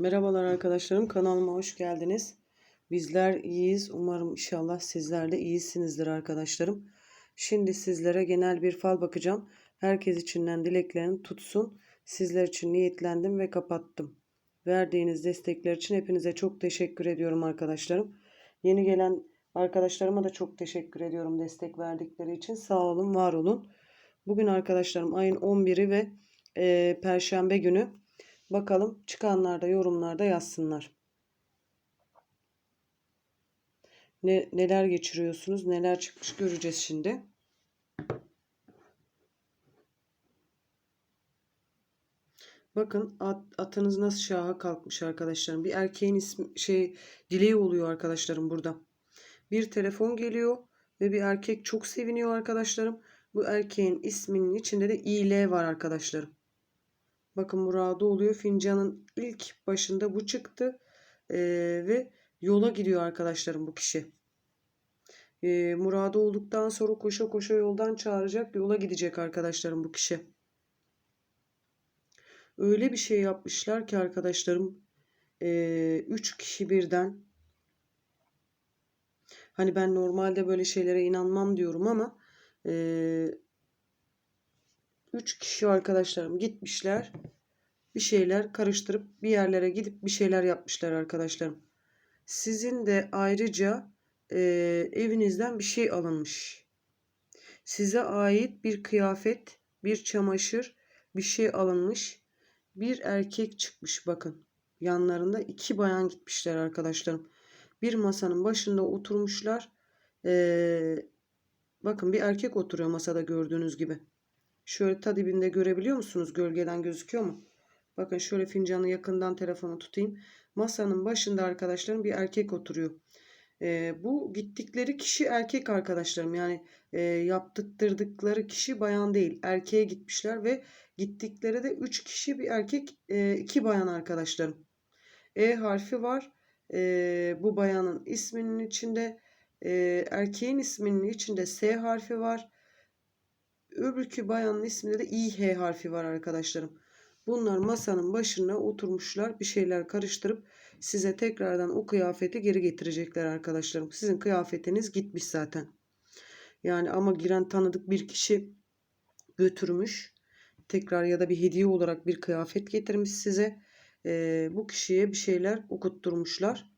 Merhabalar arkadaşlarım kanalıma hoş geldiniz. Bizler iyiyiz. Umarım inşallah sizler de iyisinizdir arkadaşlarım. Şimdi sizlere genel bir fal bakacağım. Herkes içinden dileklerini tutsun. Sizler için niyetlendim ve kapattım. Verdiğiniz destekler için hepinize çok teşekkür ediyorum arkadaşlarım. Yeni gelen arkadaşlarıma da çok teşekkür ediyorum destek verdikleri için. Sağ olun, var olun. Bugün arkadaşlarım ayın 11'i ve e, Perşembe günü Bakalım çıkanlar da yorumlarda yazsınlar. Ne, neler geçiriyorsunuz, neler çıkmış göreceğiz şimdi. Bakın at, atınız nasıl şaha kalkmış arkadaşlarım. Bir erkeğin ismi, şey dileği oluyor arkadaşlarım burada. Bir telefon geliyor ve bir erkek çok seviniyor arkadaşlarım. Bu erkeğin isminin içinde de İL var arkadaşlarım. Bakın muradı oluyor. Fincanın ilk başında bu çıktı. Ee, ve yola gidiyor arkadaşlarım bu kişi. Ee, muradı olduktan sonra koşa koşa yoldan çağıracak. Yola gidecek arkadaşlarım bu kişi. Öyle bir şey yapmışlar ki arkadaşlarım. E, üç kişi birden. Hani ben normalde böyle şeylere inanmam diyorum ama e, üç kişi arkadaşlarım gitmişler. Bir şeyler karıştırıp bir yerlere gidip bir şeyler yapmışlar arkadaşlarım. Sizin de ayrıca e, evinizden bir şey alınmış. Size ait bir kıyafet, bir çamaşır, bir şey alınmış. Bir erkek çıkmış bakın. Yanlarında iki bayan gitmişler arkadaşlarım. Bir masanın başında oturmuşlar. Ee, bakın bir erkek oturuyor masada gördüğünüz gibi. Şöyle ta dibinde görebiliyor musunuz? Gölgeden gözüküyor mu? Bakın şöyle fincanı yakından telefonu tutayım. Masanın başında arkadaşlarım bir erkek oturuyor. E, bu gittikleri kişi erkek arkadaşlarım. Yani e, yaptırdıkları kişi bayan değil. Erkeğe gitmişler ve gittikleri de 3 kişi bir erkek 2 e, bayan arkadaşlarım. E harfi var. E, bu bayanın isminin içinde e, erkeğin isminin içinde S harfi var. Öbürkü bayanın isminde de İH harfi var arkadaşlarım. Bunlar masanın başına oturmuşlar bir şeyler karıştırıp size tekrardan o kıyafeti geri getirecekler arkadaşlarım. Sizin kıyafetiniz gitmiş zaten. Yani ama giren tanıdık bir kişi götürmüş. Tekrar ya da bir hediye olarak bir kıyafet getirmiş size. Ee, bu kişiye bir şeyler okutturmuşlar.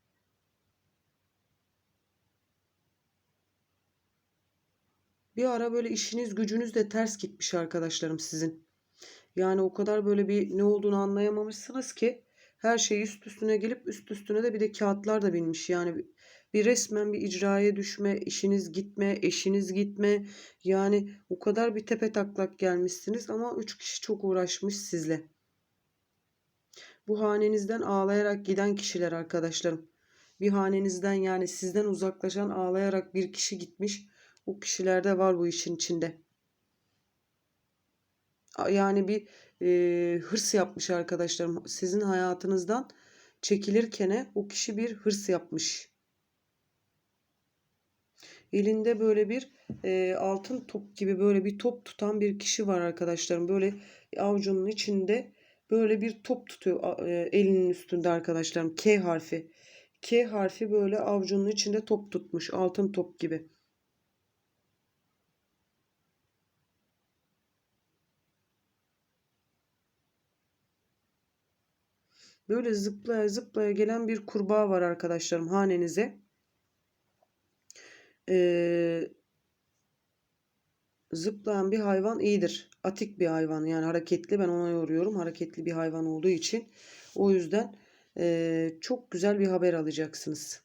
Bir ara böyle işiniz gücünüz de ters gitmiş arkadaşlarım sizin. Yani o kadar böyle bir ne olduğunu anlayamamışsınız ki her şey üst üstüne gelip üst üstüne de bir de kağıtlar da binmiş. Yani bir resmen bir icraya düşme, işiniz gitme, eşiniz gitme. Yani o kadar bir tepe taklak gelmişsiniz ama üç kişi çok uğraşmış sizle. Bu hanenizden ağlayarak giden kişiler arkadaşlarım. Bir hanenizden yani sizden uzaklaşan ağlayarak bir kişi gitmiş. O kişilerde var bu işin içinde yani bir e, hırs yapmış arkadaşlarım. Sizin hayatınızdan çekilirken o kişi bir hırs yapmış. Elinde böyle bir e, altın top gibi böyle bir top tutan bir kişi var arkadaşlarım. Böyle avucunun içinde böyle bir top tutuyor e, elinin üstünde arkadaşlarım. K harfi. K harfi böyle avucunun içinde top tutmuş. Altın top gibi. Böyle zıplaya zıplaya gelen bir kurbağa var arkadaşlarım hanenize. Ee, zıplayan bir hayvan iyidir. Atik bir hayvan yani hareketli ben ona yoruyorum. Hareketli bir hayvan olduğu için. O yüzden e, çok güzel bir haber alacaksınız.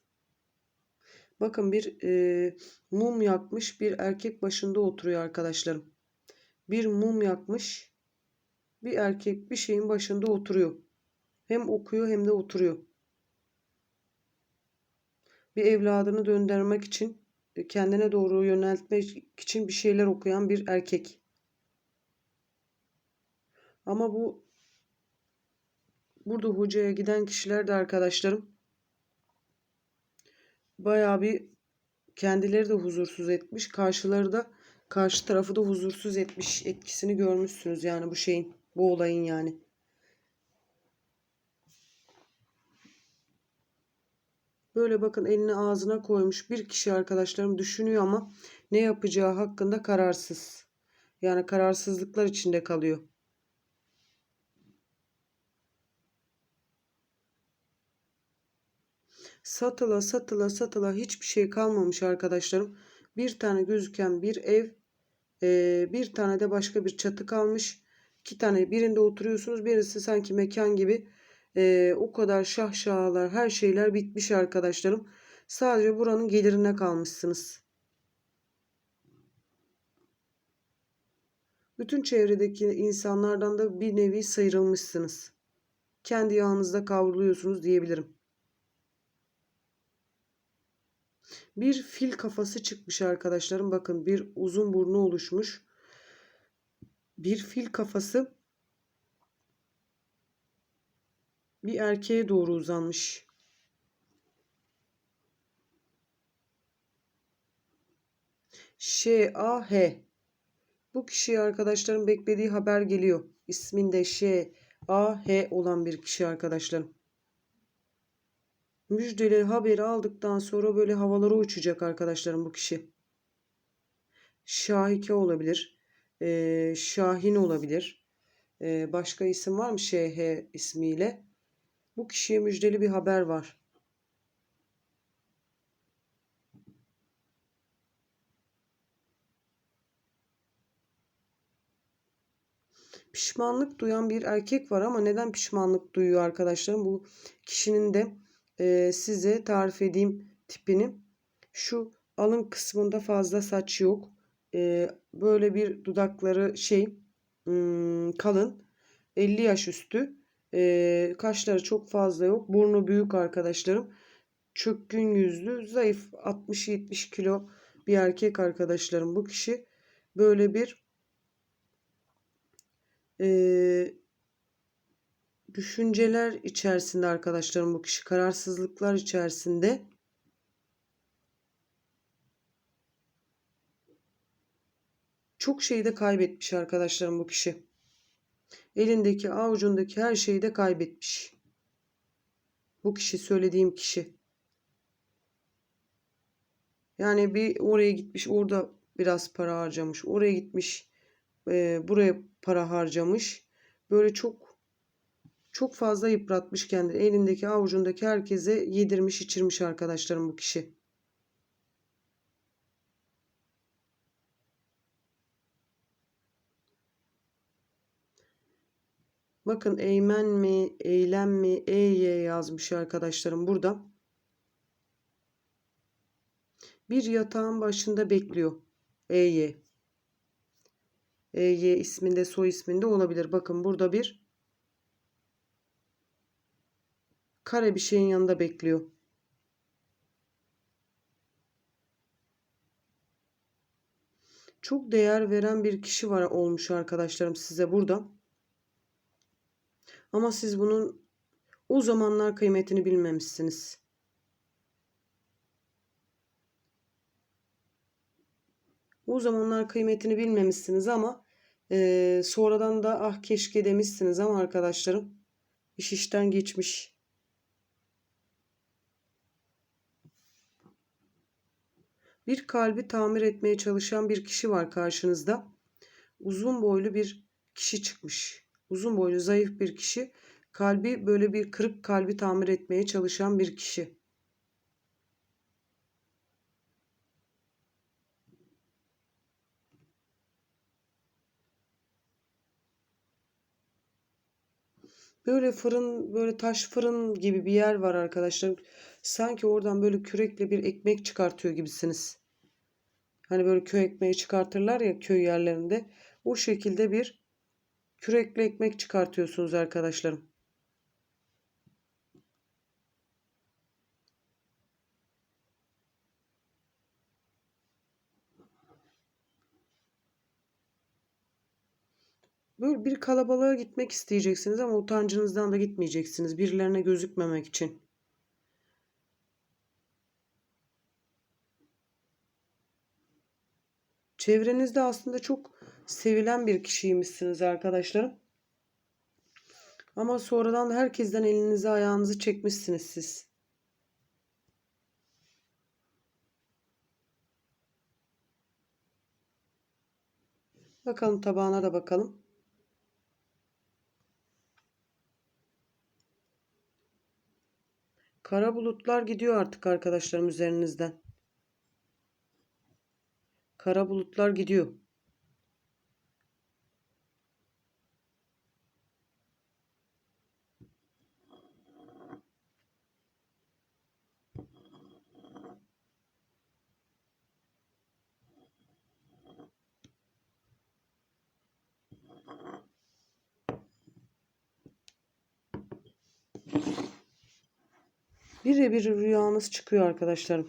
Bakın bir e, mum yakmış bir erkek başında oturuyor arkadaşlarım. Bir mum yakmış bir erkek bir şeyin başında oturuyor. Hem okuyor hem de oturuyor. Bir evladını döndürmek için e, kendine doğru yöneltmek için bir şeyler okuyan bir erkek. Ama bu burada hocaya giden kişiler de arkadaşlarım bayağı bir kendileri de huzursuz etmiş. Karşıları da karşı tarafı da huzursuz etmiş etkisini görmüşsünüz yani bu şeyin bu olayın yani. Böyle bakın elini ağzına koymuş bir kişi arkadaşlarım düşünüyor ama ne yapacağı hakkında kararsız. Yani kararsızlıklar içinde kalıyor. Satıla satıla satıla hiçbir şey kalmamış arkadaşlarım. Bir tane gözüken bir ev, bir tane de başka bir çatı kalmış. İki tane birinde oturuyorsunuz, birisi sanki mekan gibi. O kadar şahşahalar, her şeyler bitmiş arkadaşlarım. Sadece buranın gelirine kalmışsınız. Bütün çevredeki insanlardan da bir nevi sıyrılmışsınız. Kendi yağınızda kavruluyorsunuz diyebilirim. Bir fil kafası çıkmış arkadaşlarım. Bakın bir uzun burnu oluşmuş. Bir fil kafası bir erkeğe doğru uzanmış. Ş A H bu kişi arkadaşlarım beklediği haber geliyor. İsminde Ş, A, H olan bir kişi arkadaşlarım. Müjdeli haberi aldıktan sonra böyle havalara uçacak arkadaşlarım bu kişi. Şahike olabilir. Ee, Şahin olabilir. Ee, başka isim var mı ŞH ismiyle? Bu kişiye müjdeli bir haber var. pişmanlık duyan bir erkek var ama neden pişmanlık duyuyor arkadaşlarım? Bu kişinin de e, size tarif edeyim tipini. Şu alın kısmında fazla saç yok. E, böyle bir dudakları şey hmm, kalın. 50 yaş üstü. E, kaşları çok fazla yok. Burnu büyük arkadaşlarım. Çökkün yüzlü, zayıf 60-70 kilo bir erkek arkadaşlarım bu kişi. Böyle bir e, düşünceler içerisinde arkadaşlarım bu kişi kararsızlıklar içerisinde çok şeyi de kaybetmiş arkadaşlarım bu kişi. Elindeki avucundaki her şeyi de kaybetmiş. Bu kişi söylediğim kişi. Yani bir oraya gitmiş orada biraz para harcamış. Oraya gitmiş e, buraya para harcamış. Böyle çok çok fazla yıpratmış kendini. Elindeki avucundaki herkese yedirmiş içirmiş arkadaşlarım bu kişi. Bakın eğmen mi, eylem mi, ey yazmış arkadaşlarım burada. Bir yatağın başında bekliyor. Ey. EY isminde soy isminde olabilir. Bakın burada bir kare bir şeyin yanında bekliyor. Çok değer veren bir kişi var olmuş arkadaşlarım size burada. Ama siz bunun o zamanlar kıymetini bilmemişsiniz. O zamanlar kıymetini bilmemişsiniz ama e, sonradan da ah keşke demişsiniz ama arkadaşlarım iş işten geçmiş. Bir kalbi tamir etmeye çalışan bir kişi var karşınızda. Uzun boylu bir kişi çıkmış. Uzun boylu zayıf bir kişi. Kalbi böyle bir kırık kalbi tamir etmeye çalışan bir kişi. Böyle fırın, böyle taş fırın gibi bir yer var arkadaşlar. Sanki oradan böyle kürekle bir ekmek çıkartıyor gibisiniz. Hani böyle köy ekmeği çıkartırlar ya köy yerlerinde. O şekilde bir kürekle ekmek çıkartıyorsunuz arkadaşlarım. Böyle bir kalabalığa gitmek isteyeceksiniz ama utancınızdan da gitmeyeceksiniz. Birilerine gözükmemek için. Çevrenizde aslında çok sevilen bir kişiymişsiniz arkadaşlarım. Ama sonradan herkesten elinizi ayağınızı çekmişsiniz siz. Bakalım tabağına da bakalım. Kara bulutlar gidiyor artık arkadaşlarım üzerinizden. Kara bulutlar gidiyor. Birebir rüyanız çıkıyor arkadaşlarım.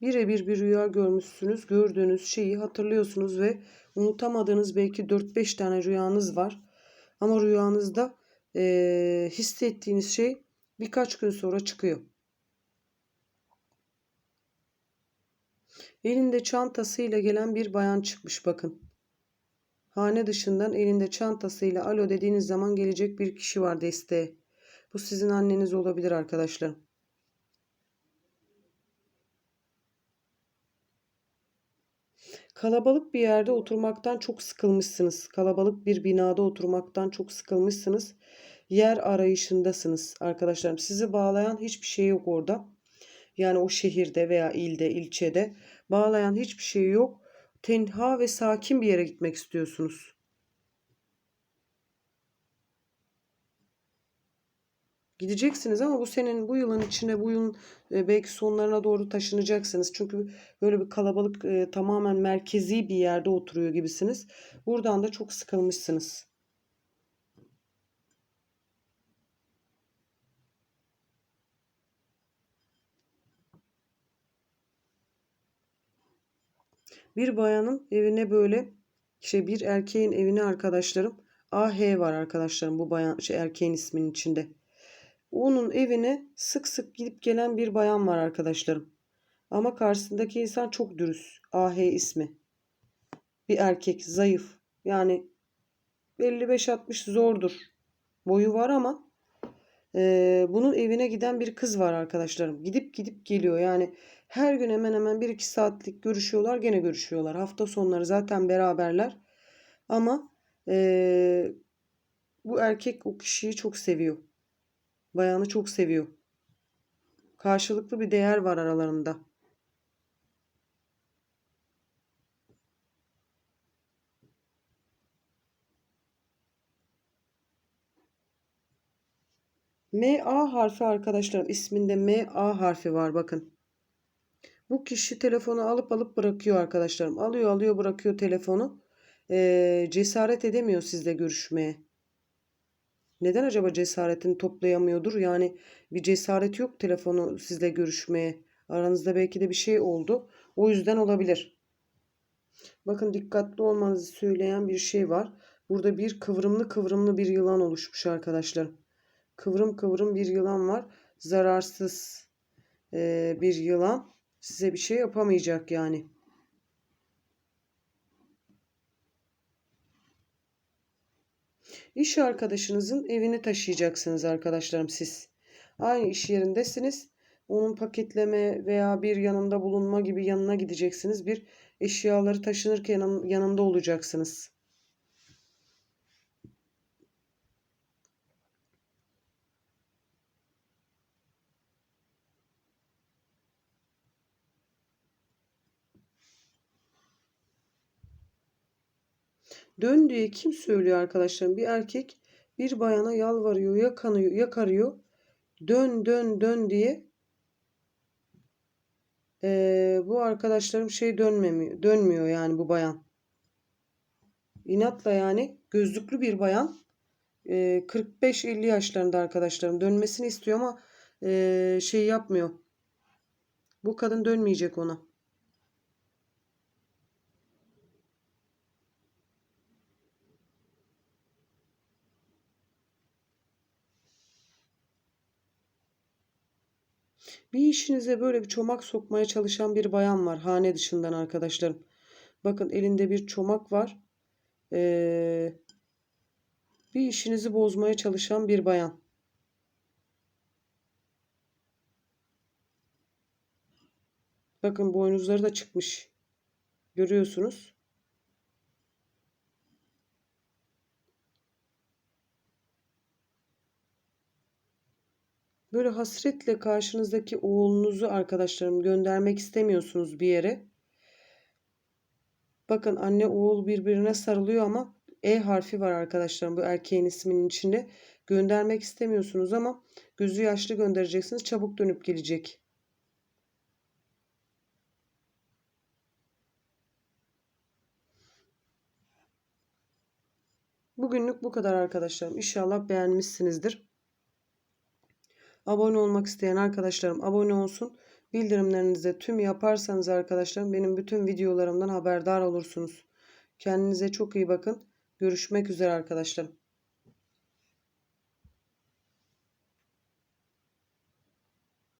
Birebir bir rüya görmüşsünüz. Gördüğünüz şeyi hatırlıyorsunuz ve unutamadığınız belki 4-5 tane rüyanız var. Ama rüyanızda e, hissettiğiniz şey birkaç gün sonra çıkıyor. Elinde çantasıyla gelen bir bayan çıkmış bakın. Hane dışından elinde çantasıyla alo dediğiniz zaman gelecek bir kişi var desteğe. Bu sizin anneniz olabilir arkadaşlarım. Kalabalık bir yerde oturmaktan çok sıkılmışsınız. Kalabalık bir binada oturmaktan çok sıkılmışsınız. Yer arayışındasınız arkadaşlarım. Sizi bağlayan hiçbir şey yok orada. Yani o şehirde veya ilde, ilçede bağlayan hiçbir şey yok. Tenha ve sakin bir yere gitmek istiyorsunuz. Gideceksiniz ama bu senin bu yılın içine bu yılın e, belki sonlarına doğru taşınacaksınız. Çünkü böyle bir kalabalık e, tamamen merkezi bir yerde oturuyor gibisiniz. Buradan da çok sıkılmışsınız. Bir bayanın evine böyle şey bir erkeğin evine arkadaşlarım AH var arkadaşlarım bu bayan şey erkeğin isminin içinde. Onun evine sık sık gidip gelen bir bayan var arkadaşlarım. Ama karşısındaki insan çok dürüst. AH ismi. Bir erkek zayıf. Yani 55-60 zordur. Boyu var ama e, bunun evine giden bir kız var arkadaşlarım. Gidip gidip geliyor. Yani her gün hemen hemen 1-2 saatlik görüşüyorlar. Gene görüşüyorlar. Hafta sonları zaten beraberler. Ama e, bu erkek o kişiyi çok seviyor. Bayanı çok seviyor. Karşılıklı bir değer var aralarında. M A harfi arkadaşlarım isminde M A harfi var bakın. Bu kişi telefonu alıp alıp bırakıyor arkadaşlarım. Alıyor alıyor bırakıyor telefonu. Ee, cesaret edemiyor sizle görüşmeye. Neden acaba cesaretini toplayamıyordur? Yani bir cesaret yok telefonu sizle görüşmeye. Aranızda belki de bir şey oldu. O yüzden olabilir. Bakın dikkatli olmanızı söyleyen bir şey var. Burada bir kıvrımlı kıvrımlı bir yılan oluşmuş arkadaşlar. Kıvrım kıvrım bir yılan var. Zararsız bir yılan. Size bir şey yapamayacak yani. İş arkadaşınızın evini taşıyacaksınız arkadaşlarım siz. Aynı iş yerindesiniz. Onun paketleme veya bir yanında bulunma gibi yanına gideceksiniz. Bir eşyaları taşınırken yanında olacaksınız. Dön diye kim söylüyor arkadaşlarım? Bir erkek bir bayana yalvarıyor, yakanıyor, yakarıyor. Dön dön dön diye. Ee, bu arkadaşlarım şey dönmemiyor, dönmüyor yani bu bayan. İnatla yani gözlüklü bir bayan. Ee, 45-50 yaşlarında arkadaşlarım dönmesini istiyor ama e, şey yapmıyor. Bu kadın dönmeyecek ona. Bir işinize böyle bir çomak sokmaya çalışan bir bayan var. Hane dışından arkadaşlarım. Bakın elinde bir çomak var. Ee, bir işinizi bozmaya çalışan bir bayan. Bakın boynuzları da çıkmış. Görüyorsunuz. Böyle hasretle karşınızdaki oğlunuzu arkadaşlarım göndermek istemiyorsunuz bir yere. Bakın anne oğul birbirine sarılıyor ama E harfi var arkadaşlarım bu erkeğin isminin içinde. Göndermek istemiyorsunuz ama gözü yaşlı göndereceksiniz. Çabuk dönüp gelecek. Bugünlük bu kadar arkadaşlarım. İnşallah beğenmişsinizdir. Abone olmak isteyen arkadaşlarım abone olsun. Bildirimlerinizi de tüm yaparsanız arkadaşlarım benim bütün videolarımdan haberdar olursunuz. Kendinize çok iyi bakın. Görüşmek üzere arkadaşlarım.